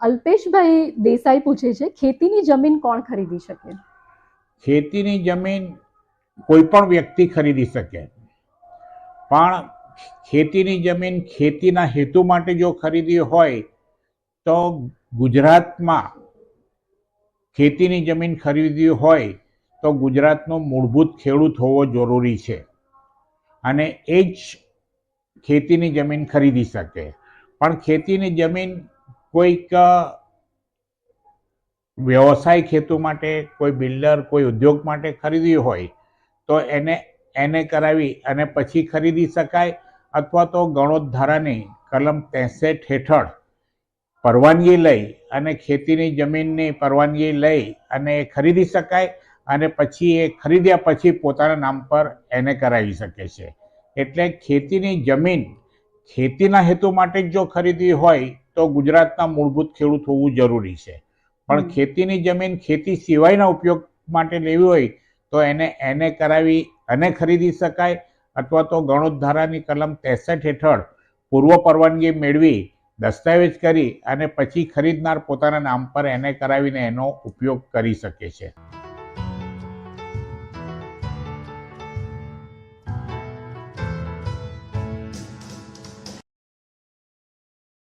અલ્પેશભાઈ દેસાઈ પૂછે છે, ખેતીની જમીન કોણ ખરીદી શકે? ખેતીની જમીન કોઈ પણ વ્યક્તિ ખરીદી શકે. પણ ખેતીની જમીન ખેતીના હેતુ માટે જો ખરીદી હોય, તો ગુજરાતમાં ખેતીની જમીન ખરીદી હોય, તો ગુજરાતનો મૂળભૂત ખેડૂત હોવો જરૂરી છે. અને એ જ ખેતીની જમીન ખરીદી શકે. પણ ખેતીની જમીન કોઈક વ્યવસાય ખેતુ માટે, કોઈ બિલ્ડર, કોઈ ઉદ્યોગ માટે ખરીદી હોય, તો એને એને કરાવી અને પછી ખરીદી શકાય અથવા તો ગણોદ્ધારાની કલમ ત્રેસઠ હેઠળ પરવાનગી લઈ અને ખેતીની જમીનની પરવાનગી લઈ અને એ ખરીદી શકાય અને પછી એ ખરીદ્યા પછી પોતાના નામ પર એને કરાવી શકે છે. એટલે ખેતીની જમીન ખેતીના હેતુ માટે જ જો ખરીદી હોય તો ગુજરાતના મૂળભૂત ખેડૂત હોવું જરૂરી છે. પણ ખેતીની જમીન ખેતી સિવાયના ઉપયોગ માટે લેવી હોય તો એને એને કરાવી અને ખરીદી શકાય અથવા તો ગણોત ધારાની કલમ ત્રેસઠ હેઠળ પૂર્વ પરવાનગી મેળવી દસ્તાવેજ કરી અને પછી ખરીદનાર પોતાના નામ પર એને કરાવીને એનો ઉપયોગ કરી શકે છે.